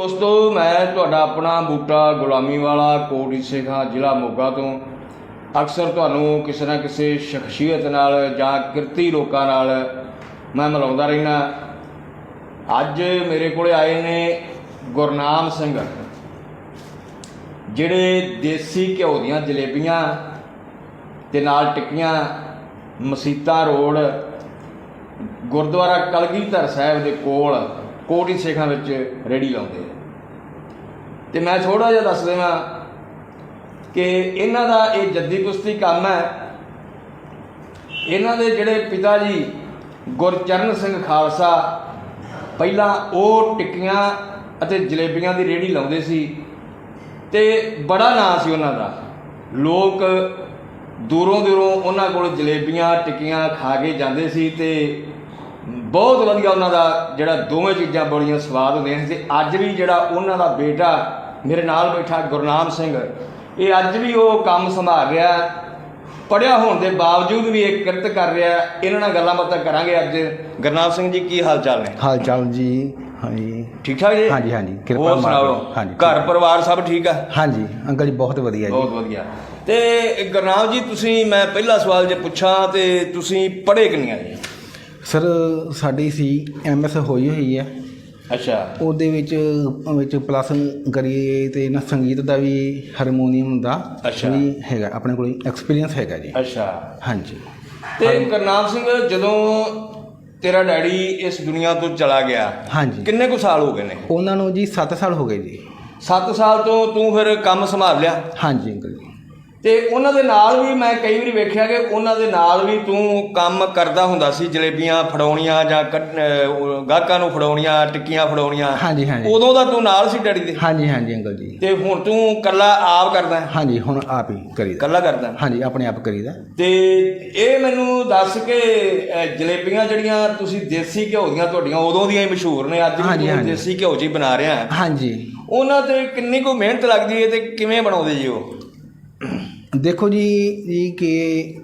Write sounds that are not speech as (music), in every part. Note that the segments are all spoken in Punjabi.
ਦੋਸਤੋ, ਮੈਂ ਤੁਹਾਡਾ ਆਪਣਾ ਬੂਟਾ ਗੁਲਾਮੀ ਵਾਲਾ ਕੋਟੀ ਸੇਖਾ ਜ਼ਿਲ੍ਹਾ ਮੋਗਾ ਤੋਂ। ਅਕਸਰ ਤੁਹਾਨੂੰ ਕਿਸੇ ਨਾ ਕਿਸੇ ਸ਼ਖਸੀਅਤ ਨਾਲ ਜਾਂ ਕਿਰਤੀ ਲੋਕਾਂ ਨਾਲ ਮੈਂ ਮਿਲਾਉਂਦਾ ਰਹਿਣਾ ਅੱਜ ਮੇਰੇ ਕੋਲੇ ਆਏ ਨੇ ਗੁਰਨਾਮ ਸਿੰਘ, ਜਿਹੜੇ ਦੇਸੀ ਘਿਓ ਦੀਆਂ ਜਲੇਬੀਆਂ ਤੇ ਨਾਲ ਟਿੱਕੀਆਂ, ਮਸੀਤਾ ਰੋਡ, ਗੁਰਦੁਆਰਾ ਕਲਗੀਧਰ ਸਾਹਿਬ ਦੇ ਕੋਲ ਕੋਟੀ ਸੇਖਾਂ ਵਿੱਚ ਰੇੜੀ ਲਾਉਂਦੇ ਆ। ਤੇ ਮੈਂ ਥੋੜਾ ਜਿਹਾ ਦੱਸ ਦੇਵਾਂ ਕਿ ਇਹਨਾਂ ਦਾ ਇਹ ਜੱਦੀ ਕੁਸ਼ਤੀ ਕੰਮ ਹੈ। ਇਹਨਾਂ ਦੇ ਜਿਹੜੇ ਪਿਤਾ ਜੀ ਗੁਰਚਰਨ ਸਿੰਘ ਖਾਲਸਾ, ਪਹਿਲਾਂ ਉਹ ਟਿੱਕੀਆਂ ਅਤੇ ਜਲੇਬੀਆਂ ਦੀ ਰੇੜੀ ਲਾਉਂਦੇ ਸੀ ਤੇ ਬੜਾ ਨਾਂ ਸੀ ਉਹਨਾਂ ਦਾ। ਲੋਕ ਦੂਰੋਂ ਦੂਰੋਂ ਉਹਨਾਂ ਕੋਲ ਜਲੇਬੀਆਂ, ਟਿੱਕੀਆਂ ਖਾ ਕੇ ਜਾਂਦੇ ਸੀ ਤੇ ਬਹੁਤ ਵਧੀਆ ਉਹਨਾਂ ਦਾ ਜਿਹੜਾ ਦੋਵੇਂ ਚੀਜ਼ਾਂ ਬੜੀਆਂ ਸਵਾਦ ਹੁੰਦੀਆਂ ਸੀ। ਤੇ ਅੱਜ ਵੀ ਜਿਹੜਾ ਉਹਨਾਂ ਦਾ ਬੇਟਾ ਮੇਰੇ ਨਾਲ ਬੈਠਾ ਗੁਰਨਾਮ ਸਿੰਘ ਇਹ ਅੱਜ ਵੀ ਉਹ ਕੰਮ ਸੰਭਾਲ ਰਿਹਾ ਪੜਿਆ ਹੋਣ ਦੇ ਬਾਵਜੂਦ ਵੀ ਇਹ ਕਿਰਤ ਕਰ ਰਿਹਾ। ਇਹਨਾਂ ਨਾਲ ਗੱਲਾਂ ਬਾਤਾਂ ਕਰਾਂਗੇ ਅੱਜ। ਗੁਰਨਾਮ ਸਿੰਘ ਜੀ ਕੀ ਹਾਲ ਚਾਲ ਨੇ? ਹਾਲ ਚਾਲ ਜੀ ਹਾਂਜੀ। ਠੀਕ ਠਾਕ ਜੀ? ਹਾਂਜੀ, ਹਾਂਜੀ, ਕਿਰਪਾ। ਸੁਣਾਓ? ਹਾਂਜੀ, ਘਰ ਪਰਿਵਾਰ ਸਭ ਠੀਕ ਆ? ਹਾਂਜੀ ਅੰਕਲ ਜੀ ਬਹੁਤ ਵਧੀਆ ਜੀ। ਬਹੁਤ ਵਧੀਆ। ਤੇ ਗੁਰਨਾਮ ਜੀ ਤੁਸੀਂ ਮੈਂ ਪਹਿਲਾ ਸਵਾਲ ਜੇ ਪੁੱਛਾਂ ਤੇ ਤੁਸੀਂ ਪੜ੍ਹੇ ਕਿੰਨੀਆਂ ਜੀ ਸਰ ਸਾਡੀ ਸੀ ਐਮਐਸ ਹੋਈ ਹੋਈ ਹੈ ਅੱਛਾ। ਉਹਦੇ ਵਿੱਚ ਵਿੱਚ ਪਲੱਸ ਕਰੀਏ ਤੇ ਨਾ ਸੰਗੀਤ ਦਾ ਵੀ ਹਾਰਮੋਨੀਅਮ ਦਾ ਅੱਛਾ। ਵੀ ਹੈਗਾ ਆਪਣੇ ਕੋਲ ਐਕਸਪੀਰੀਅੰਸ ਹੈਗਾ ਜੀ। ਅੱਛਾ। ਹਾਂਜੀ। ਤੇ ਗੁਰਨਾਮ ਸਿੰਘ ਜਦੋਂ ਤੇਰਾ ਡੈਡੀ ਇਸ ਦੁਨੀਆ ਤੋਂ ਚਲਾ ਗਿਆ ਹਾਂਜੀ। ਕਿੰਨੇ ਕੁ ਸਾਲ ਹੋ ਗਏ ਨੇ? ਉਹਨਾਂ ਨੂੰ ਜੀ 7 ਸਾਲ ਹੋ ਗਏ ਜੀ। 7 ਸਾਲ ਤੋਂ ਤੂੰ ਫਿਰ ਕੰਮ ਸੰਭਾਲ ਲਿਆ? ਹਾਂਜੀ। ਅੰਕਲ ਤੇ ਉਹਨਾਂ ਦੇ ਨਾਲ ਵੀ ਮੈਂ ਕਈ ਵਾਰੀ ਵੇਖਿਆ ਕਿ ਉਹਨਾਂ ਦੇ ਨਾਲ ਵੀ ਤੂੰ ਕੰਮ ਕਰਦਾ ਹੁੰਦਾ ਸੀ ਜਲੇਬੀਆਂ ਫੜਾਉਣੀਆਂ ਜਾਂ ਗਾਹਕਾਂ ਨੂੰ ਫੜਾਉਣੀਆਂ ਟਿੱਕੀਆਂ ਫੜਾਉਣੀਆਂ ਹਾਂਜੀ ਹਾਂਜੀ ਉਦੋਂ ਦਾ ਤੂੰ ਨਾਲ ਸੀ ਡੈਡੀ ਦੇ ਹਾਂਜੀ ਹਾਂਜੀ ਅੰਕਲ ਜੀ ਤੇ ਹੁਣ ਤੂੰ ਕੱਲਾ ਆਪ ਕਰਦਾ ਹੈ? ਹਾਂਜੀ ਹੁਣ ਆਪ ਹੀ ਕਰੀਦਾ ਕੱਲਾ ਕਰਦਾ? ਹਾਂਜੀ ਆਪਣੇ ਆਪ ਕਰੀਦਾ ਤੇ ਇਹ ਮੈਨੂੰ ਦੱਸ ਕੇ ਜਲੇਬੀਆਂ ਜਿਹੜੀਆਂ ਤੁਸੀਂ ਦੇਸੀ ਘਿਓ ਦੀਆਂ ਤੁਹਾਡੀਆਂ ਉਦੋਂ ਦੀਆਂ ਹੀ ਮਸ਼ਹੂਰ ਨੇ ਅੱਜ ਵੀ ਹਾਂਜੀ, ਤੂੰ ਹਾਂਜੀ। ਦੇਸੀ ਘਿਓ ਜੀ ਬਣਾ ਰਿਹਾ ਹੈ। ਹਾਂਜੀ ਉਹਨਾਂ ਤੇ ਕਿੰਨੀ ਕੋ ਮਿਹਨਤ ਲੱਗਦੀ ਹੈ ਤੇ ਕਿਵੇਂ ਬਣਾਉਂਦੇ ਜੀ ਉਹ ਦੇਖੋ ਜੀ ਜੀ ਕਿ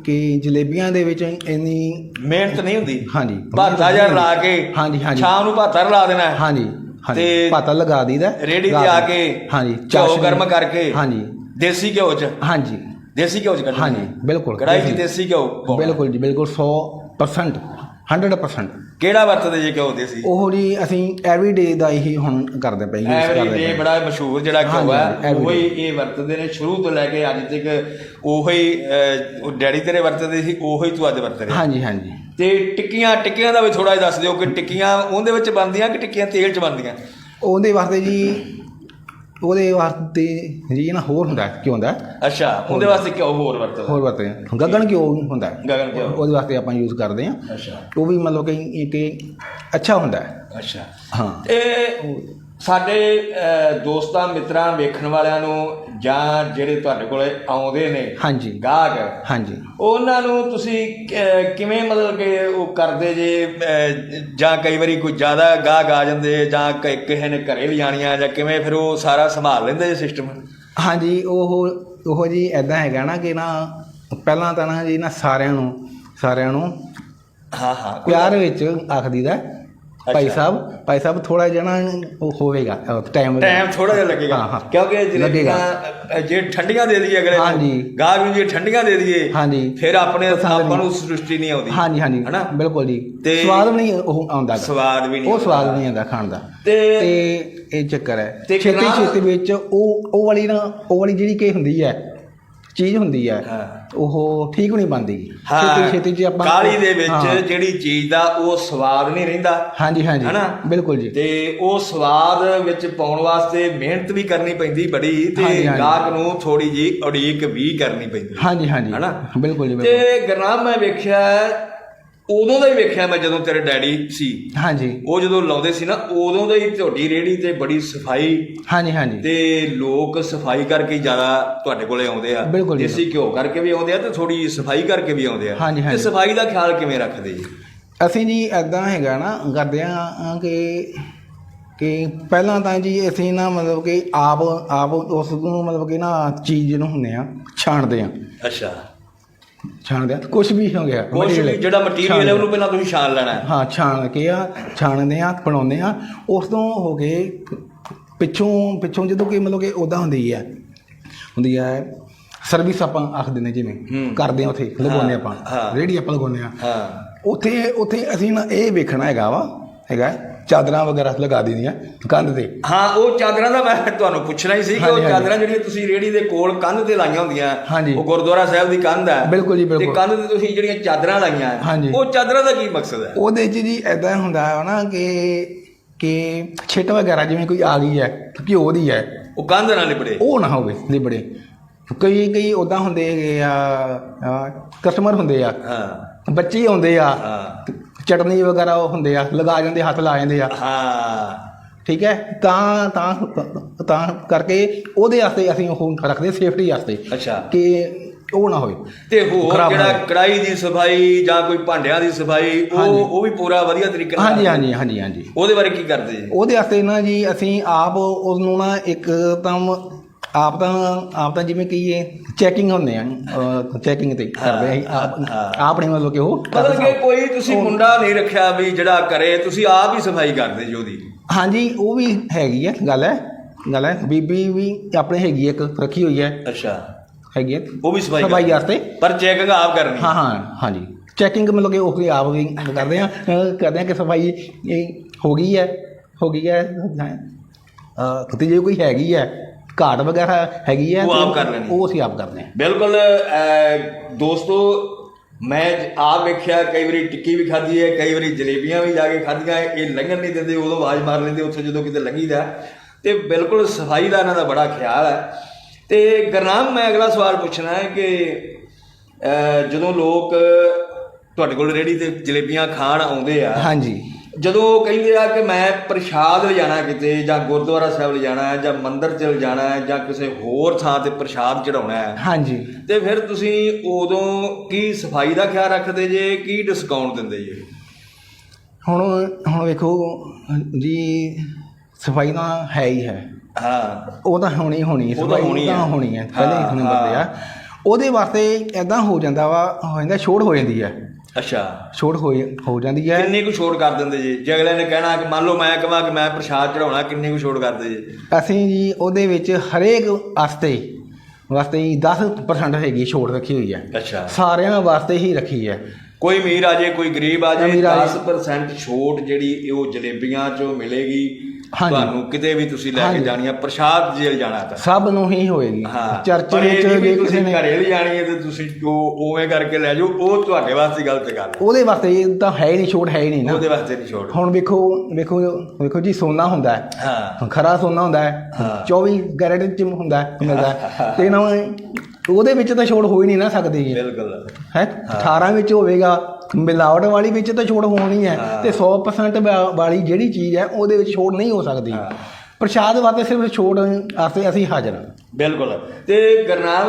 ਕਿ ਜਲੇਬੀਆਂ ਦੇ ਵਿੱਚ ਇੰਨੀ ਮਿਹਨਤ ਨਹੀਂ ਹੁੰਦੀ। ਹਾਂਜੀ। ਭਾਤਾ ਜਾਂ ਲਾ ਕੇ ਹਾਂਜੀ ਹਾਂਜੀ। ਸ਼ਾਮ ਨੂੰ ਭਾਤਾ ਰਲਾ ਦੇਣਾ। ਹਾਂਜੀ ਹਾਂਜੀ। ਤੇ ਪਾਤਾ ਲਗਾ ਦੀਦਾ ਰੇਹੜੀ ਤੇ ਆ ਕੇ ਹਾਂਜੀ ਚਾਸ਼ਨੀ- ਗਰਮ ਕਰਕੇ ਹਾਂਜੀ। ਦੇਸੀ ਘਿਓ ਚ। ਹਾਂਜੀ। ਦੇਸੀ ਘਿਓ ਚ ਕੱਢਣਾ। ਹਾਂਜੀ ਬਿਲਕੁਲ। ਕੜਾਈ ਚ ਦੇਸੀ। ਘਿਓ। ਬਿਲਕੁਲ ਜੀ ਬਿਲਕੁਲ 100% 100% ਕਿਹੜਾ ਵਰਤਦੇ ਜੀ ਘਿਓ ਦੇਸੀ ਉਹ ਜੀ ਅਸੀਂ ਐਵਰੀਡੇ ਦਾ ਹੀ ਹੁਣ ਕਰਦੇ ਪਏ ਐਵਰੀ ਕਰਦੇ ਡੇ ਪਏ। ਬੜਾ ਮਸ਼ਹੂਰ ਜਿਹੜਾ ਘਿਓ ਹੈ ਉਹੀ everyday। ਇਹ ਵਰਤਦੇ ਨੇ। ਸ਼ੁਰੂ ਤੋਂ ਲੈ ਕੇ ਅੱਜ ਤੱਕ ਉਹੀ ਉਹ ਡੈਡੀ ਤੇਰੇ ਵਰਤਦੇ ਸੀ ਉਹੀ ਤੂੰ ਅੱਜ ਵਰਤ ਰਿਹਾ। ਹਾਂਜੀ ਹਾਂਜੀ। ਤੇ ਟਿੱਕੀਆਂ ਟਿੱਕੀਆਂ ਦਾ ਵੀ ਥੋੜਾ ਜਿਹਾ ਦੱਸ ਦਿਓ ਕਿ ਟਿੱਕੀਆਂ ਉਹਦੇ ਵਿੱਚ ਬਣਦੀਆਂ ਕਿ ਟਿੱਕੀਆਂ ਤੇਲ 'ਚ ਬਣਦੀਆਂ? ਉਹਦੇ ਵਾਸਤੇ ਜੀ ਉਹਦੇ ਵਾਸਤੇ ਜੀ ਨਾ ਹੋਰ ਹੁੰਦਾ ਕੀ ਹੁੰਦਾ ਅੱਛਾ ਉਹਦੇ ਵਾਸਤੇ ਘਿਓ ਹੋਰ ਵਰਤਦਾ ਹੋਰ ਵਰਤੇ ਗਗਨ ਘਿਓ ਹੁੰਦਾ ਗਗਨ ਘਿਓ ਉਹਦੇ ਵਾਸਤੇ ਆਪਾਂ ਯੂਜ਼ ਕਰਦੇ ਹਾਂ। ਅੱਛਾ। ਉਹ ਵੀ ਮਤਲਬ ਕਿ ਕਿ ਅੱਛਾ ਹੁੰਦਾ ਅੱਛਾ। ਹਾਂ। ਤੇ ਸਾਡੇ ਦੋਸਤਾਂ ਮਿੱਤਰਾਂ ਵੇਖਣ ਵਾਲਿਆਂ ਨੂੰ ਜਾਂ ਜਿਹੜੇ ਤੁਹਾਡੇ ਕੋਲੇ ਆਉਂਦੇ ਨੇ ਹਾਂਜੀ। ਗਾਹਕ ਹਾਂਜੀ। ਉਹਨਾਂ ਨੂੰ ਤੁਸੀਂ ਕਿਵੇਂ ਮਤਲਬ ਕਿ ਉਹ ਕਰਦੇ ਜੇ? ਜਾਂ ਕਈ ਵਾਰੀ ਕੋਈ ਜ਼ਿਆਦਾ ਗਾਹਕ ਆ ਜਾਂਦੇ ਜਾਂ ਕਿਸੇ ਨੇ ਘਰੇ ਲਿਜਾਣੀਆਂ ਜਾਂ ਕਿਵੇਂ ਫਿਰ ਉਹ ਸਾਰਾ ਸੰਭਾਲ ਲੈਂਦੇ ਜੇ ਸਿਸਟਮ ਹਾਂਜੀ ਉਹ ਉਹ ਜੀ ਐਦਾਂ ਹੈਗਾ ਨਾ ਕਿ ਨਾ ਪਹਿਲਾਂ ਤਾਂ ਨਾ ਜੀ ਨਾ ਸਾਰਿਆਂ ਨੂੰ ਸਾਰਿਆਂ ਨੂੰ ਹਾਂ ਹਾਂ। ਪਿਆਰ ਵਿੱਚ ਆਖ ਦੀਦਾ ਭਾਈ। ਸਾਹਿਬ ਭਾਈ ਸਾਹਿਬ ਥੋੜਾ ਉਹ ਹੋਵੇਗਾ ਟਾਈਮ ਟਾਈਮ ਥੋੜਾ ਜਿਹਾ ਲੱਗੇਗਾ ਹਾਂ। ਕਿਉਂਕਿ। ਜਲੇਬੀਆਂ ਜੇ ਠੰਡੀਆਂ ਦੇ ਦਈਏ ਅਗਲੇ ਨੂੰ, ਹਾਂਜੀ। ਗਾਹਕ ਨੂੰ ਜੇ ਠੰਡੀਆਂ ਦੇ ਦਈਏ ਹਾਂਜੀ। ਫਿਰ ਆਪਣੇ ਆਪਾਂ ਨੂੰ। ਸ੍ਰਿਸ਼ਟੀ ਨਹੀਂ ਆਉਂਦੀ ਹਾਂਜੀ ਹਾਂਜੀ ਹਨਾ ਬਿਲਕੁਲ ਜੀ ਤੇ- ਸਵਾਦ ਨਹੀਂ ਉਹ ਆਉਂਦਾ। ਸਵਾਦ ਵੀ ਨਹੀਂ ਉਹ ਸਵਾਦ। ਨਹੀਂ ਆਉਂਦਾ ਖਾਣ ਦਾ ਤੇ ਇਹ ਚੱਕਰ ਹੈ ਛੇਤੀ ਛੇਤੀ ਵਿੱਚ ਉਹ ਉਹ ਵਾਲੀ ਨਾ ਉਹ ਵਾਲੀ ਜਿਹੜੀ ਕਿ ਹੁੰਦੀ ਹੈ ਚੀਜ਼ ਹੁੰਦੀ ਹੈ। ਉਹ ਠੀਕ ਨਹੀਂ ਬਣਦੀ ਛੇਤੀ ਛੇਤੀ ਚ ਆਪਾਂ ਕਾਲੀ ਦੇ ਵਿੱਚ। ਜਿਹੜੀ ਚੀਜ਼ ਦਾ ਉਹ ਸਵਾਦ ਨਹੀਂ ਰਹਿੰਦਾ ਹਾਂਜੀ ਹਾਂਜੀ ਹਨਾ? ਬਿਲਕੁਲ ਜੀ ਤੇ ਉਹ ਸਵਾਦ ਵਿੱਚ ਪਾਉਣ ਵਾਸਤੇ ਮਿਹਨਤ ਵੀ ਕਰਨੀ ਪੈਂਦੀ ਬੜੀ ਤੇ। ਗਾਹਕ ਨੂੰ ਥੋੜੀ ਜੀ ਉਡੀਕ ਵੀ ਕਰਨੀ ਪੈਂਦੀ ਹਾਂਜੀ ਹਾਂਜੀ ਹਨਾ? ਬਿਲਕੁਲ ਜੀ ਤੇ ਗਰਨਾਮ ਮੈਂ ਵੇਖਿਆ ਉਦੋਂ ਦਾ ਹੀ ਵੇਖਿਆ ਮੈਂ ਜਦੋਂ ਤੇਰੇ ਡੈਡੀ ਸੀ। ਹਾਂਜੀ। ਉਹ ਜਦੋਂ ਲਾਉਂਦੇ ਸੀ ਨਾ ਉਦੋਂ ਦਾ ਹੀ ਤੁਹਾਡੀ ਰੇੜੀ ਤੇ ਬੜੀ ਸਫ਼ਾਈ ਹਾਂਜੀ ਹਾਂਜੀ। ਤੇ ਲੋਕ ਸਫ਼ਾਈ ਕਰਕੇ ਹੀ ਜ਼ਿਆਦਾ ਤੁਹਾਡੇ ਕੋਲੇ ਆਉਂਦੇ ਆ। ਬਿਲਕੁਲ ਜੀ। ਦੇਸੀ ਘਿਓ ਕਰਕੇ ਵੀ ਆਉਂਦੇ ਆ ਤੇ ਥੋੜੀ ਸਫ਼ਾਈ ਕਰਕੇ ਵੀ ਆਉਂਦੇ ਆ। ਹਾਂਜੀ, ਤੇ ਹਾਂਜੀ। ਸਫ਼ਾਈ ਦਾ ਖਿਆਲ ਕਿਵੇਂ ਰੱਖਦੇ ਜੀ? ਅਸੀਂ ਜੀ ਐਦਾਂ ਹੈਗਾ ਨਾ ਕਰਦੇ ਆ ਕਿ ਕਿ ਪਹਿਲਾਂ ਤਾਂ ਜੀ ਅਸੀਂ ਨਾ ਮਤਲਬ ਕਿ ਆਪ ਆਪ ਉਸ ਨੂੰ ਮਤਲਬ ਕਿ ਨਾ ਚੀਜ਼ ਨੂੰ ਹੁੰਦੇ ਆ ਛਾਣਦੇ ਆ ਅੱਛਾ। ਛਾਣਦੇ ਆ ਕੁਝ ਵੀ ਹੋ ਗਿਆ ਕੁਛ ਵੀ material, ਜਿਹੜਾ ਮਟੀਰੀਅਲ ਹੈ। ਉਹਨੂੰ ਪਹਿਲਾਂ ਤੁਸੀਂ ਛਾਣ ਲੈਣਾ ਹੈ। ਹਾਂ ਛਾਣ ਕੇ ਆ ਛਾਣਦੇ ਆ ਬਣਾਉਂਦੇ ਆ ਉਸ ਤੋਂ ਹੋ ਕੇ ਪਿੱਛੋਂ ਪਿੱਛੋਂ ਜਦੋਂ ਕਿ ਮਤਲਬ ਕਿ ਉਦਾਂ ਹੁੰਦੀ ਹੈ ਹੁੰਦੀ ਹੈ ਸਰਵਿਸ ਆਪਾਂ ਆਖਦੇ ਨੇ ਜਿਵੇਂ। ਕਰਦੇ ਆ ਉੱਥੇ ਲਗਾਉਂਦੇ ਆਪਾਂ ਹਾਂ। ਰੇੜੀ ਆਪਾਂ ਲਗਾਉਂਦੇ ਆ ਹਾਂ ਉੱਥੇ ਉੱਥੇ ਅਸੀਂ ਨਾ ਇਹ ਵੇਖਣਾ ਹੈਗਾ ਵਾ ਹੈਗਾ ਚਾਦਰਾਂ ਵਗੈਰਾ ਲਗਾ ਦੇਣੀਆਂ ਕੰਧ ਤੇ ਹਾਂ ਉਹ ਚਾਦਰਾਂ ਦਾ ਮੈਂ ਤੁਹਾਨੂੰ ਪੁੱਛਣਾ ਹੀ ਸੀ ਕਿ ਉਹ। ਚਾਦਰਾਂ ਜਿਹੜੀਆਂ ਤੁਸੀਂ ਰੇੜੀ ਦੇ ਕੋਲ ਕੰਧ ਤੇ ਲਾਈਆਂ ਹੁੰਦੀਆਂ। ਉਹ ਗੁਰਦੁਆਰਾ ਸਾਹਿਬ ਦੀ ਕੰਧ ਹੈ ਬਿਲਕੁਲ ਜੀ, ਤੇ ਬਿਲਕੁਲ। ਕੰਧ ਤੇ ਤੁਸੀਂ ਜਿਹੜੀਆਂ ਚਾਦਰਾਂ ਲਾਈਆਂ। ਉਹ ਚਾਦਰਾਂ ਦਾ ਕੀ ਮਕਸਦ ਹੈ ਉਹਦੇ 'ਚ ਜੀ ਐਦਾਂ ਹੁੰਦਾ ਹੈ ਨਾ ਕਿ ਕਿ ਛਿੱਟ ਵਗੈਰਾ ਜਿਵੇਂ ਕੋਈ ਆ ਗਈ ਹੈ ਘਿਓ ਦੀ ਹੈ ਉਹ ਕੰਧ ਨਾਲ ਲਿਬੜੇ ਉਹ ਨਾ ਹੋਵੇ ਲਿਬੜੇ ਕਈ ਕਈ ਉਦਾਂ ਹੁੰਦੇ ਆ ਕਸਟਮਰ ਹੁੰਦੇ ਆ ਹਾਂ ਬੱਚੇ ਆਉਂਦੇ ਆ ਹਾਂ। ਚਟਨੀ ਵਗੈਰਾ ਉਹ ਹੁੰਦੇ ਆ ਲਗਾ ਜਾਂਦੇ ਹੱਥ ਲਾ ਜਾਂਦੇ ਆ। ਹਾਂ। ਠੀਕ ਹੈ? ਤਾਂ ਤਾਂ ਤਾਂ ਕਰਕੇ ਉਹਦੇ ਵਾਸਤੇ ਅਸੀਂ ਉਹ ਰੱਖਦੇ ਸੇਫਟੀ ਵਾਸਤੇ ਅੱਛਾ। ਕਿ ਉਹ ਨਾ ਹੋਵੇ। ਤੇ ਹੋਰ ਖਰਾਬ ਨਾ ਜਿਹੜਾ ਹੋਵੇ। ਕੜਾਈ ਦੀ ਸਫ਼ਾਈ ਜਾਂ ਕੋਈ ਭਾਂਡਿਆਂ ਦੀ ਸਫ਼ਾਈ। ਉਹ ਉਹ ਵੀ ਪੂਰਾ ਵਧੀਆ ਤਰੀਕੇ ਨਾਲ ਹਾਂਜੀ? ਹਾਂਜੀ ਹਾਂਜੀ ਹਾਂਜੀ। ਉਹਦੇ ਬਾਰੇ ਕੀ ਕਰਦੇ ਜੀ? ਉਹਦੇ ਵਾਸਤੇ ਨਾ ਜੀ ਅਸੀਂ ਆਪ ਉਹਨੂੰ ਨਾ ਇੱਕ ਤਾਂ ਆਪ ਤਾਂ ਆਪ ਤਾਂ ਜਿਵੇਂ ਕਹੀਏ ਚੈਕਿੰਗ ਹੁੰਦੇ ਆ ਚੈਕਿੰਗ ਤੇ ਕਰਦੇ ਆ ਆਪ। ਆਪ ਨਹੀਂ ਮਤਲਬ ਕਿ ਉਹ ਮਤਲਬ ਕਿ ਕੋਈ ਤੁਸੀਂ ਮੁੰਡਾ ਨਹੀਂ ਰੱਖਿਆ ਵੀ ਜਿਹੜਾ ਕਰੇ ਤੁਸੀਂ ਆਪ ਹੀ ਸਫ਼ਾਈ ਕਰਦੇ ਜੀ ਉਹਦੀ। ਹਾਂਜੀ ਉਹ ਵੀ ਹੈਗੀ ਹੈ ਗੱਲ ਹੈ ਗੱਲ ਹੈ। ਬੀਬੀ ਵੀ ਆਪਣੇ ਹੈਗੀ ਇੱਕ ਰੱਖੀ ਹੋਈ ਹੈ। ਅੱਛਾ। ਹੈਗੀ ਹੈ ਉਹ ਵੀ ਸਫ਼ਾਈ ਸਫ਼ਾਈ? ਵਾਸਤੇ। ਪਰ ਚੈਕਿੰਗ ਆਪ ਕਰਨੀ। ਹਾਂ ਹਾਂ ਹਾਂਜੀ। ਚੈਕਿੰਗ ਮਤਲਬ ਕਿ ਉਹ ਵੀ ਆਪ ਵੀ ਕਰਦੇ ਆ ਅਹ ਕਰਦੇ ਆ ਕਿ ਸਫ਼ਾਈ ਇਹ ਹੋ ਗਈ ਹੈ ਹੋ ਗਈ ਹੈ। ਅ ਤੇ ਜੇ ਕੋਈ ਹੈਗੀ ਹੈ। ਘਾਟ ਵਗੈਰਾ ਹੈਗੀ ਹੈ ਉਹ ਆਪ ਕਰ ਲੈਣੀ। ਉਹ ਅਸੀਂ ਆਪ ਕਰਦੇ ਹਾਂ ਬਿਲਕੁਲ ਅਹ, ਦੋਸਤੋ ਮੈਂ ਆਪ ਵੇਖਿਆ ਕਈ ਵਾਰੀ ਟਿੱਕੀ ਵੀ ਖਾਧੀ ਹੈ ਕਈ ਵਾਰੀ ਜਲੇਬੀਆਂ ਵੀ ਜਾ ਕੇ ਖਾਧੀਆਂ ਇਹ ਲੰਘਣ ਨਹੀਂ ਦਿੰਦੇ ਉਦੋਂ ਆਵਾਜ਼ ਮਾਰ ਲੈਂਦੇ ਉੱਥੇ ਜਦੋਂ ਕਿਤੇ ਲੰਘੀਦਾ। ਤੇ ਬਿਲਕੁਲ ਸਫ਼ਾਈ ਦਾ ਇਹਨਾਂ ਦਾ ਬੜਾ ਖਿਆਲ ਹੈ। ਤੇ ਗਰਨਾਮ ਮੈਂ ਅਗਲਾ ਸਵਾਲ ਪੁੱਛਣਾ ਹੈ ਕਿ ਅਹ, ਜਦੋਂ ਲੋਕ ਤੁਹਾਡੇ ਕੋਲ ਰੇੜੀ ਤੇ ਜਲੇਬੀਆਂ ਖਾਣ ਆਉਂਦੇ ਆ ਹਾਂਜੀ। ਜਦੋਂ ਉਹ ਕਹਿੰਦੇ ਆ ਕਿ ਮੈਂ ਪ੍ਰਸ਼ਾਦ ਲਿਜਾਣਾ ਕਿਤੇ ਜਾਂ ਗੁਰਦੁਆਰਾ ਸਾਹਿਬ ਲਿਜਾਣਾ ਹੈ ਜਾਂ ਮੰਦਿਰ ਚ ਲਿਜਾਣਾ ਹੈ ਜਾਂ ਕਿਸੇ ਹੋਰ ਥਾਂ ਤੇ ਪ੍ਰਸ਼ਾਦ ਚੜਾਉਣਾ ਹੈ ਹਾਂਜੀ। ਤੇ ਫਿਰ ਤੁਸੀਂ ਉਦੋਂ ਕੀ ਸਫ਼ਾਈ ਦਾ ਖਿਆਲ ਰੱਖਦੇ ਜੇ ਕੀ ਡਿਸਕਾਊਂਟ ਦਿੰਦੇ ਜੇ? ਹੁਣ ਹੁਣ ਵੇਖੋ ਜੀ ਸਫ਼ਾਈ ਤਾਂ ਹੈ ਹੀ ਹੈ। ਹਾਂ। ਉਹ ਤਾਂ ਹੋਣੀ ਹੋਣੀ ਉਹ ਤਾਂ ਸਫ਼ਾਈ ਹੋਣੀ ਹੈ। ਹੋਣੀ ਹੈ ਪਹਿਲੇ ਹਾਂ, ਹੀ ਨੰਬਰ ਤੇ ਆ ਉਹਦੇ ਵਾਸਤੇ ਐਦਾਂ ਹੋ ਜਾਂਦਾ ਵਾ ਹੋ ਜਾਂਦਾ ਛੋੜ ਹੋ ਜਾਂਦੀ ਹੈ। ਅੱਛਾ। ਛੋੜ ਹੋ ਹੋ ਜਾਂਦੀ ਹੈ। ਕਿੰਨੀ ਕੁ ਛੋਟ ਕਰ ਦਿੰਦੇ ਜੇ? ਜੇ ਅਗਲੇ ਨੇ ਕਹਿਣਾ ਕਿ ਮੰਨ ਲਓ ਮੈਂ ਕਹਾਂ ਕਿ ਮੈਂ ਪ੍ਰਸ਼ਾਦ ਚੜਾਉਣਾ ਕਿੰਨੀ ਕੁ ਛੋਟ ਕਰਦੇ ਜੇ? ਅਸੀਂ ਜੀ ਉਹਦੇ ਵਿੱਚ ਹਰੇਕ ਵਾਸਤੇ ਵਾਸਤੇ ਹੀ 10% ਹੈਗੀ ਛੋਟ ਰੱਖੀ ਹੋਈ ਹੈ। ਅੱਛਾ। ਸਾਰਿਆਂ ਵਾਸਤੇ ਹੀ ਰੱਖੀ ਹੈ। ਕੋਈ ਅਮੀਰ ਆ ਜੇ ਕੋਈ ਗਰੀਬ ਆ ਜੇ ਅਮੀਰ ਆ ਜੇ। 10% ਛੋਟ ਜਿਹੜੀ ਉਹ ਜਲੇਬੀਆਂ ਚੋਂ ਮਿਲੇਗੀ ਹਾਂਜੀ। ਤੁਹਾਨੂੰ ਕਿਤੇ ਵੀ ਤੁਸੀਂ ਲੈ ਕੇ ਹਾਂਜੀ। ਜਾਣੀ ਆ ਪ੍ਰਸ਼ਾਦ ਜੇ ਜਾਣਾ ਤਾਂ। ਸਭ ਨੂੰ ਹੀ ਹੋਏਗੀ ਹਾਂ ਚਰਚ ਪਰ ਇਹ ਵਿੱਚ ਨਹੀਂ ਵੀ ਜੇ ਕਿਸੇ ਤੁਸੀਂ ਨੇ ਘਰੇ ਵੀ ਜਾਣੀ ਹੈ ਤੇ ਤੁਸੀਂ ਉਹ ਉਵੇਂ ਕਰਕੇ ਲੈ ਜਾਓ ਉਹ ਤੁਹਾਡੇ ਵਾਸਤੇ ਗਲਤ ਗੱਲ ਹੈ। ਉਹਦੇ ਵਾਸਤੇ ਇਹ ਤਾਂ ਹੈ ਹੀ ਨਹੀਂ ਛੋਟ ਹੈ ਹੀ ਨਹੀਂ ਨਾ। ਉਹਦੇ ਵਾਸਤੇ ਨਹੀਂ ਛੋੜ। ਹੁਣ ਵੇਖੋ ਵੇਖੋ ਵੇਖੋ ਜੀ ਸੋਨਾ ਹੁੰਦਾ ਹੈ। ਹਾਂ। ਖਰਾ ਸੋਨਾ ਹੁੰਦਾ ਹੈ। ਹਾਂ। 24 ਕੈਰੇਟ ਚ ਹੁੰਦਾ ਹੈ ਮਿਲਦਾ ਹੈ। ਤੇ ਨਾ ਉਹਦੇ ਵਿੱਚ ਤਾਂ ਛੋੜ ਹੋ ਹੀ ਨਹੀਂ ਨਾ ਸਕਦੀ ਜੀ। ਬਿਲਕੁਲ। ਹੈ? 18 ਵਿੱਚ ਹੋਵੇਗਾ ਮਿਲਾਵਟ ਵਾਲੀ ਵਿੱਚ ਤਾਂ ਛੋੜ ਹੋਣੀ ਹੈ। ਤੇ 100% ਵਾ- ਵਾਲੀ ਜਿਹੜੀ ਚੀਜ਼ ਹੈ ਉਹਦੇ ਵਿੱਚ ਛੋੜ ਨਹੀਂ ਹੋ ਸਕਦੀ। ਪ੍ਰਸ਼ਾਦ ਵਾਸਤੇ ਸਿਰਫ ਛੋੜ ਵਾਸਤੇ ਅਸੀਂ ਹਾਜ਼ਰ ਹਾਂ। ਬਿਲਕੁਲ। ਤੇ ਗਰਨਾਮ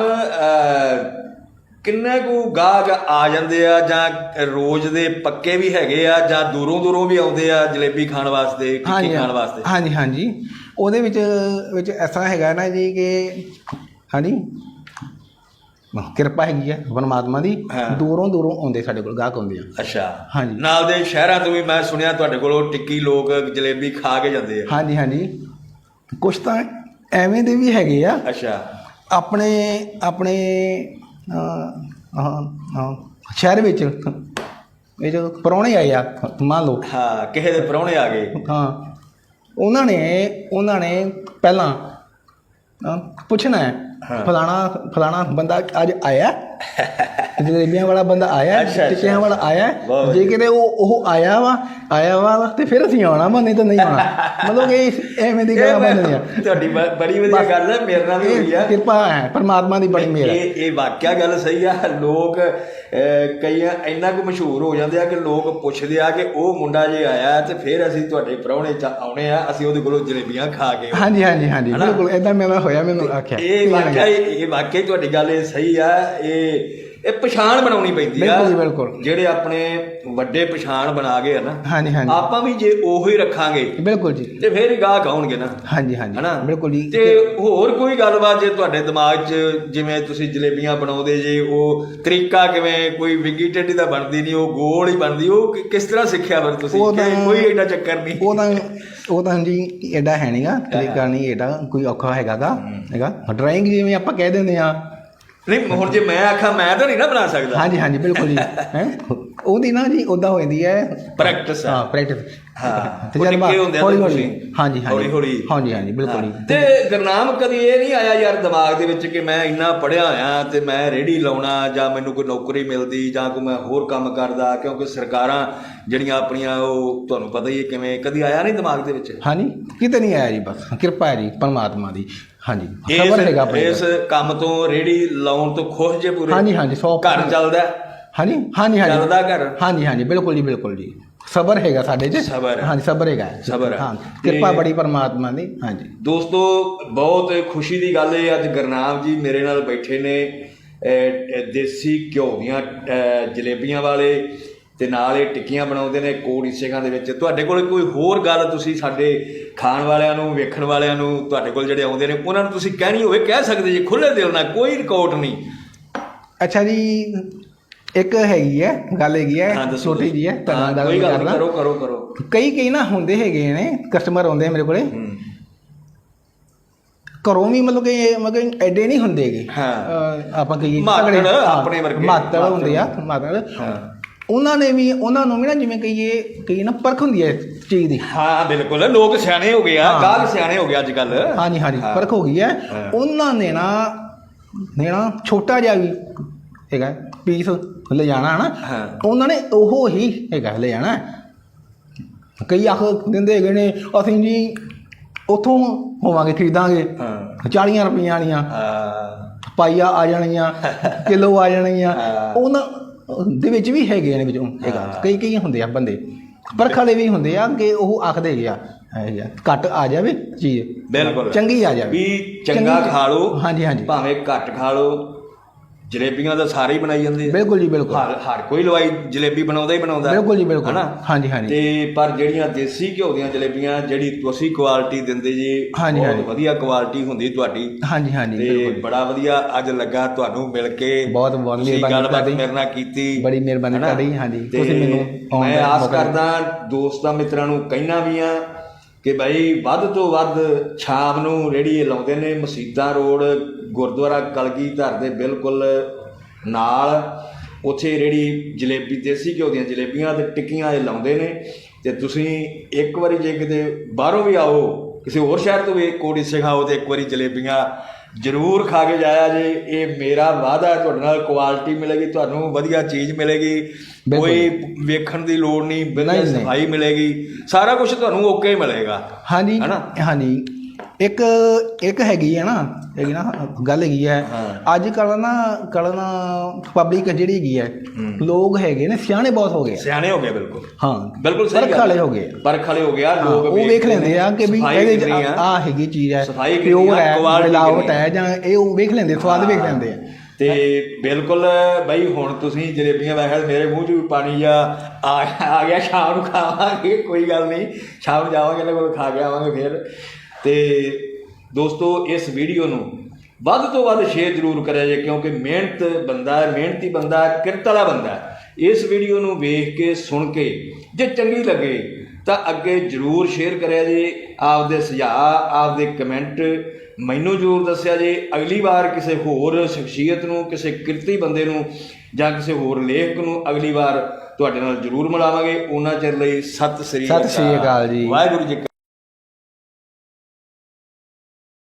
ਕਿੰਨੇ ਕੁ ਗਾਹਕ ਆ ਜਾਂਦੇ ਆ ਜਾਂ ਰੋਜ਼ ਦੇ ਪੱਕੇ ਵੀ ਹੈਗੇ ਆ ਜਾਂ ਦੂਰੋਂ ਦੂਰੋਂ ਵੀ ਆਉਂਦੇ ਆ ਜਲੇਬੀ ਖਾਣ ਵਾਸਤੇ ਟਿੱਕੀ ਖਾਣ ਵਾਸਤੇ? ਹਾਂਜੀ ਹਾਂਜੀ। ਉਹਦੇ ਵਿੱਚ ਵਿੱਚ ਐਸਾ ਹੈਗਾ ਨਾ ਜੀ ਕਿ ਹਾਂਜੀ? ਕਿਰਪਾ ਹੈਗੀ ਹੈ ਪਰਮਾਤਮਾ ਦੀ। ਦੂਰੋਂ ਦੂਰੋਂ ਆਉਂਦੇ ਸਾਡੇ ਕੋਲ ਗਾਹਕ ਆਉਂਦੇ ਆ। ਅੱਛਾ। ਹਾਂਜੀ। ਨਾਲ ਦੇ ਸ਼ਹਿਰਾਂ ਤੋਂ ਵੀ ਮੈਂ ਸੁਣਿਆ ਤੁਹਾਡੇ ਕੋਲੋਂ ਟਿੱਕੀ ਲੋਕ ਜਲੇਬੀ ਖਾ ਕੇ ਜਾਂਦੇ ਆ। ਹਾਂਜੀ ਹਾਂਜੀ। ਕੁਛ ਤਾਂ ਐਵੇਂ ਦੇ ਵੀ ਹੈਗੇ ਆ। ਅੱਛਾ। ਆਪਣੇ ਆਪਣੇ ਸ਼ਹਿਰ ਵਿੱਚ ਇਹ ਜੋ ਪ੍ਰਾਹੁਣੇ ਆਏ ਆ ਮੰਨ ਲਓ। ਹਾਂ ਕਿਸੇ ਦੇ ਪ੍ਰਾਹੁਣੇ ਆ ਗਏ। ਹਾਂ। ਉਹਨਾਂ ਨੇ ਉਹਨਾਂ ਨੇ ਪਹਿਲਾਂ ਪੁੱਛਣਾ ਹਾਂ। ਫਲਾਣਾ ਫਲਾਣਾ ਬੰਦਾ ਅੱਜ ਆਇਆ। ਜਲੇਬੀਆਂ ਵਾਲਾ ਬੰਦਾ ਆਇਆ। ਟਿੱਕਿਆਂ ਵਾਲਾ ਆਇਆ ਜੇ ਕਿਤੇ ਉਹ ਉਹ ਆਇਆ ਵਾ ਆਇਆ ਵਾ ਤੇ ਫਿਰ ਅਸੀਂ ਆਉਣਾ ਵਾ ਨਹੀਂ ਤਾਂ ਨਹੀਂ ਆਉਣਾ। ਮਤਲਬ ਕਿ ਐਵੇਂ ਦੀ ਇਹ ਗੱਲ ਬਣਦੀ ਆ ਤੁਹਾਡੀ ਬੜੀ ਵਧੀਆ ਗੱਲ ਹੈ ਮੇਰੇ ਨਾਲ ਵੀ ਹੋਈ ਆ। ਇਹ ਕਿਰਪਾ ਹੈ ਪਰਮਾਤਮਾ ਦੀ ਬੜੀ ਮਿਹਰ ਇਹ ਇਹ ਵਾਕਿਆ ਗੱਲ ਸਹੀ ਆ। ਲੋਕ ਕਈਆਂ ਇੰਨਾ ਕੁ ਮਸ਼ਹੂਰ ਹੋ ਜਾਂਦੇ ਆ ਕਿ ਲੋਕ ਪੁੱਛਦੇ ਆ ਕਿ ਉਹ ਮੁੰਡਾ ਜੇ ਆਇਆ ਤੇ ਫਿਰ ਅਸੀਂ ਤੁਹਾਡੇ ਪ੍ਰਾਹੁਣੇ ਚ ਆਉਣੇ ਆ ਅਸੀਂ ਉਹਦੇ ਕੋਲੋਂ ਜਲੇਬੀਆਂ ਖਾ ਕੇ ਹਾਂਜੀ ਹਾਂਜੀ ਹਾਂਜੀ? ਬਿਲਕੁਲ ਇਦਾਂ ਮੇਰਾ ਹੋਇਆ ਮੈਨੂੰ ਆਖਿਆ। ਇਹ ਵਾਕਿਆ ਇਹ ਵਾਕਿਆ ਤੁਹਾਡੀ ਗੱਲ ਇਹ ਸਹੀ ਆ। ਇਹ ਇਹ ਪਛਾਣ ਬਣਾਉਣੀ ਪੈਂਦੀ ਆ। ਬਿਲਕੁਲ ਜੀ, ਬਿਲਕੁਲ। ਜਿਹੜੇ ਆਪਣੇ ਵੱਡੇ ਪਛਾਣ ਬਣਾ ਗਏ ਆ ਨਾ ਹਾਂਜੀ ਹਾਂਜੀ। ਆਪਾਂ ਵੀ ਜੇ ਉਹੀ ਰੱਖਾਂਗੇ ਬਿਲਕੁਲ ਜੀ। ਤੇ ਫੇਰ ਹੀ ਗਾਹਕ ਆਉਣਗੇ ਨਾ। ਹਾਂਜੀ ਹਾਂਜੀ। ਹਨਾ? ਬਿਲਕੁਲ ਜੀ। ਤੇ ਹੋਰ ਕੋਈ ਗੱਲਬਾਤ ਜੇ ਤੁਹਾਡੇ ਦਿਮਾਗ 'ਚ ਜਿਵੇਂ ਤੁਸੀਂ ਜਲੇਬੀਆਂ ਬਣਾਉਂਦੇ ਜੇ ਉਹ ਤਰੀਕਾ ਕਿਵੇਂ ਕੋਈ ਵਿੰਗੀ ਟੇਢੀ ਦਾ ਬਣਦੀ ਨਹੀਂ ਉਹ ਗੋਲ ਹੀ ਬਣਦੀ ਉਹ ਕਿ- ਕਿਸ ਤਰ੍ਹਾਂ ਸਿੱਖਿਆ ਫਿਰ ਤੁਸੀਂ? ਉਹ ਕਿ ਤਾਂ- ਕੋਈ ਐਡਾ ਚੱਕਰ ਨਹੀਂ। ਉਹ ਤਾਂ ਉਹ ਤਾਂ ਜੀ ਐਡਾ ਹੈ ਨਹੀਂਗਾ ਤਰੀਕਾ ਨਹੀਂ ਐਡਾ ਕੋਈ ਔਖਾ ਹੈਗਾਗਾ ਹੈਗਾ। ਡਰਾਇੰਗ ਜਿਵੇਂ ਆਪਾਂ ਕਹਿ ਦਿੰਦੇ ਆ ਨਹੀਂ ਹੁਣ ਜੇ ਮੈਂ ਆਖਾਂ ਮੈਂ ਤਾਂ ਨਹੀਂ ਨਾ ਬਣਾ ਸਕਦਾ। ਹਾਂਜੀ ਹਾਂਜੀ ਬਿਲਕੁਲ ਜੀ। ਹੈ? (laughs) ਉਹਦੀ ਨਾ ਜੀ ਉਦਾਂ ਹੋ ਜਾਂਦੀ ਹੈ। ਪ੍ਰੈਕਟਿਸ ਹਾਂ ਪ੍ਰੈਕਟਿਸ ਹਾਂ। ਤੇ ਉਹ ਜਦ ਨਿੱਕੇ ਹੁੰਦੇ ਆ ਹੌਲੀ ਤਾਂ ਹੌਲੀ ਤੁਸੀਂ ਹਾਂਜੀ ਹਾਂਜੀ। ਹੌਲੀ ਹੌਲੀ ਹਾਂਜੀ ਹਾਂਜੀ ਬਿਲਕੁਲ ਜੀ। ਤੇ ਗਰਨਾਮ ਕਦੀ ਇਹ ਨਹੀਂ ਆਇਆ ਯਾਰ ਦਿਮਾਗ ਦੇ ਵਿੱਚ ਕਿ ਮੈਂ ਇੰਨਾ ਪੜਿਆ ਹੋਇਆ ਤੇ ਮੈਂ ਰੇੜੀ ਲਾਉਣਾ ਜਾਂ ਮੈਨੂੰ ਕੋਈ ਨੌਕਰੀ ਮਿਲਦੀ ਜਾਂ ਕੋਈ ਮੈਂ ਹੋਰ ਕੰਮ ਕਰਦਾ ਕਿਉਂਕਿ ਸਰਕਾਰਾਂ ਜਿਹੜੀਆਂ ਆਪਣੀਆਂ ਉਹ ਤੁਹਾਨੂੰ ਪਤਾ ਹੀ ਹੈ ਕਿਵੇਂ ਕਦੀ ਆਇਆ ਨਹੀਂ ਦਿਮਾਗ ਦੇ ਵਿੱਚ? ਹਾਂਜੀ ਕਿਤੇ ਨਹੀਂ ਆਇਆ ਜੀ ਬਸ। ਕਿਰਪਾ ਹੈ ਜੀ ਪਰਮਾਤਮਾ ਦੀ। ਹਾਂਜੀ ਖਬਰ ਹੈਗਾ ਇਸ ਆਪਣੇ ਇਸ ਕੰਮ ਤੋਂ ਰੇੜੀ ਲਾਉਣ ਤੋਂ ਖੁਸ਼ ਜੇ ਪੂਰੇ? ਹਾਂਜੀ ਹਾਂਜੀ 100 ਘਰ ਚੱਲਦਾ ਹੈ? ਹਾਂਜੀ ਹਾਂਜੀ ਹਾਂਜੀ। ਚੱਲਦਾ ਘਰ? ਹਾਂਜੀ ਹਾਂਜੀ ਬਿਲਕੁਲ ਜੀ ਬਿਲਕੁਲ ਜੀ। ਸਬਰ ਹੈਗਾ ਸਾਡੇ 'ਚ। ਸਬਰ ਹੈ। ਹਾਂਜੀ ਸਬਰ ਹੈਗਾ। ਸਬਰ ਹੈ। ਹਾਂ ਤੇ- ਕਿਰਪਾ ਬੜੀ ਪਰਮਾਤਮਾ ਦੀ। ਹਾਂਜੀ। ਦੋਸਤੋ ਬਹੁਤ ਖੁਸ਼ੀ ਦੀ ਗੱਲ ਹੈ ਅੱਜ ਗਰਨਾਮ ਜੀ ਮੇਰੇ ਨਾਲ ਬੈਠੇ ਨੇ। ਅਹ, ਅਹ, ਦੇਸੀ ਘਿਓ ਦੀਆਂ ਅਹ, ਜਲੇਬੀਆਂ ਵਾਲੇ ਤੇ ਨਾਲ ਇਹ ਟਿੱਕੀਆਂ ਬਣਾਉਂਦੇ ਨੇ ਕੋੜੀ ਸੇਖਾਂ ਦੇ ਵਿੱਚ। ਤੁਹਾਡੇ ਕੋਲ ਕੋਈ ਹੋਰ ਗੱਲ ਤੁਸੀਂ ਸਾਡੇ ਖਾਣ ਵਾਲਿਆਂ ਨੂੰ ਵੇਖਣ ਵਾਲਿਆਂ ਨੂੰ ਤੁਹਾਡੇ ਕੋਲ ਜਿਹੜੇ ਆਉਂਦੇ ਨੇ ਉਹਨਾਂ ਨੂੰ ਤੁਸੀਂ ਕਹਿਣੀ ਹੋਵੇ ਕਹਿ ਸਕਦੇ ਜੀ ਖੁੱਲੇ ਦਿਲ ਨਾਲ ਕੋਈ ਰਿਕਾਰਡ ਨਹੀਂ। ਅੱਛਾ ਜੀ ਇੱਕ ਹੈਗੀ ਹੈ ਗੱਲ ਹੈਗੀ ਹੈ ਛੋਟੀ ਜੀ ਹੈ ਕੋਈ ਗੱਲ ਕਰਨਾ ਕਰੋ ਕਰੋ ਕਰੋ। ਕਈ ਕਈ ਨਾ ਹੁੰਦੇ ਹੈਗੇ ਨੇ ਕਸਟਮਰ ਆਉਂਦੇ ਮੇਰੇ ਕੋਲੇ। ਘਰੋਂ ਵੀ ਮਤਲਬ ਕਿ ਮਤਲਬ ਐਡੇ ਨਹੀਂ ਹੁੰਦੇਗੇ ਹਾਂ। ਆਪਾਂ ਕਹੀਏ ਮਾਤੜ, ਆਪਣੇ ਵਰਗੇ। ਮਾਤੜ। ਹੁੰਦੇ ਆ ਮਾਤੜ। ਹਾਂ। ਉਹਨਾਂ ਨੇ ਵੀ ਉਹਨਾਂ ਨੂੰ ਵੀ ਨਾ ਜਿਵੇਂ ਕਹੀਏ ਕਈ ਨਾ ਪਰਖ ਹੁੰਦੀ ਹੈ ਚੀਜ਼ ਦੀ। ਹਾਂ ਬਿਲਕੁਲ। ਲੋਕ ਸਿਆਣੇ ਹੋ ਗਏ ਆ। ਗਾਹਕ ਸਿਆਣੇ ਹੋ ਗਏ ਅੱਜ ਕੱਲ ਹਾਂਜੀ ਹਾਂਜੀ ਪਰਖ ਹੋ ਗਈ ਹੈ। ਹਾਂ। ਉਹਨਾਂ ਨੇ ਨਾ ਨੇ ਨਾ ਛੋਟਾ ਜਿਹਾ ਵੀ ਹੈਗਾ। ਪੀਸ ਲੈ ਜਾਣਾ ਹੈ। ਨਾ ਹਾਂ। ਉਹਨਾਂ ਨੇ ਉਹ ਹੀ ਹੈਗਾ ਲੈ ਜਾਣਾ ਕਈ ਆਖ ਦਿੰਦੇ ਹੈਗੇ ਨੇ ਅਸੀਂ ਜੀ ਉਥੋਂ ਹੋਵਾਂਗੇ ਖਰੀਦਾਂਗੇ। ਹਾਂ। 40 ਰੁਪਈਆਂ ਵਾਲੀਆਂ। ਹਾਂ। ਪਾਈਆ ਆ ਜਾਣਗੀਆਂ ਕਿਲੋ ਆ ਜਾਣਗੀਆਂ। ਹਾਂ। ਉਹਨਾਂ ਦੇ ਵਿੱਚ ਵੀ ਹੈਗੇ ਨੇ ਵਿੱਚੋਂ ਹੈਗਾ। ਕਈ ਕਈ ਹੁੰਦੇ ਆ ਬੰਦੇ। ਪਰਖ ਵਾਲੇ ਵੀ ਹੁੰਦੇ ਆ ਕਿ ਉਹ ਆਖਦੇ ਹੈਗੇ ਆ ਇਹ ਜਿਹਾ, ਘੱਟ ਆ ਜਾਵੇ ਚੀਜ਼। ਬਿਲਕੁਲ। ਚੰਗੀ ਆ ਜਾਵੇ। ਵੀ ਚੰਗਾ ਚੰਗੀ- ਖਾ ਲਓ। ਹਾਂਜੀ ਹਾਂਜੀ। ਭਾਵੇਂ ਘੱਟ ਖਾ ਲਓ। ਜਲੇਬੀਆਂ ਤਾਂ ਸਾਰੇ ਹੀ ਬਣਾਈ ਜਾਂਦੇ ਆ। ਬਿਲਕੁਲ ਜੀ ਬਿਲਕੁਲ। ਹਰ ਹਰ ਕੋਈ ਲਵਾਈ ਜਲੇਬੀ ਬਣਾਉਂਦਾ ਹੀ ਬਣਾਉਂਦਾ। ਬਿਲਕੁਲ ਜੀ ਬਿਲਕੁਲ। ਹਨਾ? ਹਾਂਜੀ ਹਾਂਜੀ। ਤੇ ਪਰ ਜਿਹੜੀਆਂ ਦੇਸੀ ਘਿਓ ਦੀਆਂ ਜਲੇਬੀਆਂ ਜਿਹੜੀ ਤੁਸੀਂ ਕੁਆਲਿਟੀ ਦਿੰਦੇ ਜੀ ਹਾਂਜੀ, ਬਹੁਤ ਹਾਂਜੀ। ਵਧੀਆ ਕੁਆਲਿਟੀ ਹੁੰਦੀ ਤੁਹਾਡੀ। ਹਾਂਜੀ ਹਾਂਜੀ ਤੇ ਬੜਾ ਵਧੀਆ ਅੱਜ ਲੱਗਾ ਤੁਹਾਨੂੰ ਮਿਲ ਕੇ। ਬਹੁਤ ਬਹੁਤ ਮਿਹਰਬਾਨੀ ਤੁਹਾਡੀ। ਮੇਰੇ ਨਾਲ ਕੀਤੀ। ਬੜੀ ਮਿਹਰਬਾਨੀ? ਤੁਹਾਡੀ, ਹਾਂਜੀ। ਤੁਸੀਂ ਮੈਨੂੰ ਮੈਂ ਆਸ ਕਰਦਾ ਦੋਸਤਾਂ ਮਿੱਤਰਾਂ ਨੂੰ ਕਹਿਣਾ ਵੀ ਆ ਕਿ ਭਾਈ ਵੱਧ ਤੋਂ ਵੱਧ ਸ਼ਾਮ ਨੂੰ ਰੇੜੀ ਲਾਉਂਦੇ ਨੇ ਮਸੀਤਾਂ ਰੋਡ, ਗੁਰਦੁਆਰਾ ਕਲਗੀ ਧਰ ਦੇ ਬਿਲਕੁਲ ਨਾਲ। ਉੱਥੇ ਰੇੜੀ ਜਲੇਬੀ ਦੇਸੀ ਘਿਓ ਦੀਆਂ ਜਲੇਬੀਆਂ ਤੇ ਟਿੱਕੀਆਂ ਇਹ ਲਾਉਂਦੇ ਨੇ। ਤੇ ਤੁਸੀਂ ਇੱਕ ਵਾਰੀ ਜੇ ਕਿਤੇ ਬਾਹਰੋਂ ਵੀ ਆਓ, ਕਿਸੇ ਹੋਰ ਸ਼ਹਿਰ ਤੋਂ ਵੀ ਕੋੜੀ ਸਿਖਾਓ ਤੇ ਇੱਕ ਵਾਰੀ ਜਲੇਬੀਆਂ ਜ਼ਰੂਰ ਖਾ ਕੇ ਜਾਇਆ ਜੇ ਇਹ ਮੇਰਾ ਵਾਅਦਾ ਹੈ ਤੁਹਾਡੇ ਨਾਲ ਕੁਆਲਿਟੀ ਮਿਲੇਗੀ ਤੁਹਾਨੂੰ ਵਧੀਆ ਚੀਜ਼ ਮਿਲੇਗੀ। ਕੋਈ ਵੇਖਣ ਦੀ ਲੋੜ ਨਹੀਂ ਨਹੀਂ, ਨਹੀਂ। ਸਫ਼ਾਈ ਮਿਲੇਗੀ ਸਾਰਾ ਕੁਝ ਤੁਹਾਨੂੰ ਓਕੇ ਮਿਲੇਗਾ ਹਾਂਜੀ? ਹਾਂਜੀ ਇੱਕ ਇੱਕ ਹੈਗੀ ਹੈ ਨਾ ਹੈਗੀ ਨਾ ਗੱਲ ਹੈਗੀ ਹੈ। ਅੱਜ ਕੱਲ ਨਾ ਕੱਲ ਨਾ ਪਬਲਿਕ ਜਿਹੜੀ ਹੈਗੀ ਹੈ ਲੋਕ ਹੈਗੇ ਨੇ ਸਿਆਣੇ ਬਹੁਤ ਹੋ ਗਏ। ਸਿਆਣੇ ਹੋ ਗਏ ਬਿਲਕੁਲ। ਹਾਂ ਬਿਲਕੁਲ ਸਹੀ ਪਰਖ ਵਾਲੇ ਹੋ। ਗਏ ਪਰਖ ਵਾਲੇ ਹੋ ਗਿਆ ਲੋਕ ਉਹ ਵੇਖ ਲੈਂਦੇ ਆ ਕਿ ਵੀ ਇਹਦੇ ਆ। ਹੈਗੀ ਚੀਜ਼ ਹੈ ਪਿਓਰ ਹੈ ਮਿਲਾਵਟ ਹੈ ਜਾਂ ਇਹ ਉਹ ਵੇਖ ਲੈਂਦੇ ਸਵਾਦ ਵੇਖ ਲੈਂਦੇ ਆ। ਤੇ ਬਿਲਕੁਲ ਬਈ ਹੁਣ ਤੁਸੀਂ ਜਲੇਬੀਆਂ ਵੇਖਿਆ ਮੇਰੇ ਮੂੰਹ 'ਚ ਵੀ ਪਾਣੀ ਆ ਆ ਗਿਆ ਸ਼ਾਮ ਨੂੰ ਖਾਵਾਂਗੇ ਕੋਈ ਗੱਲ ਨਹੀਂ। ਸ਼ਾਮ ਨੂੰ ਜਾਵਾਂਗੇ ਕੋਲ ਖਾ ਕੇ ਆਵਾਂਗੇ ਫਿਰ। ਤੇ ਦੋਸਤੋ ਇਸ ਵੀਡੀਓ ਨੂੰ ਵੱਧ ਤੋਂ ਵੱਧ ਸ਼ੇਅਰ ਜ਼ਰੂਰ ਕਰਿਆ ਜੇ ਕਿਉਂਕਿ ਮਿਹਨਤ ਬੰਦਾ ਹੈ ਮਿਹਨਤੀ ਬੰਦਾ ਹੈ ਕਿਰਤ ਵਾਲਾ ਬੰਦਾ ਹੈ। ਇਸ ਵੀਡੀਓ ਨੂੰ ਵੇਖ ਕੇ ਸੁਣ ਕੇ ਜੇ ਚੰਗੀ ਲੱਗੇ ਤਾਂ ਅੱਗੇ ਜਰੂਰ ਸ਼ੇਅਰ ਕਰਿਆ ਜੇ ਆਪਦੇ ਸੁਝਾਅ ਆਪਦੇ ਕਮੈਂਟ ਮੈਨੂੰ ਜ਼ਰੂਰ ਦੱਸਿਆ ਜੇ। ਅਗਲੀ ਵਾਰ ਕਿਸੇ ਹੋਰ ਸ਼ਖਸੀਅਤ ਨੂੰ ਕਿਸੇ ਕਿਰਤੀ ਬੰਦੇ ਨੂੰ ਜਾਂ ਕਿਸੇ ਹੋਰ ਲੇਖਕ ਨੂੰ ਅਗਲੀ ਵਾਰ ਤੁਹਾਡੇ ਨਾਲ ਜ਼ਰੂਰ ਮਿਲਾਵਾਂਗੇ। ਉਹਨਾਂ ਚਿਰ ਲਈ ਸਤਿ ਸ੍ਰੀ ਸਤਿ ਸ੍ਰੀ ਅਕਾਲ ਜੀ। ਵਾਹਿਗੁਰੂ ਜੀ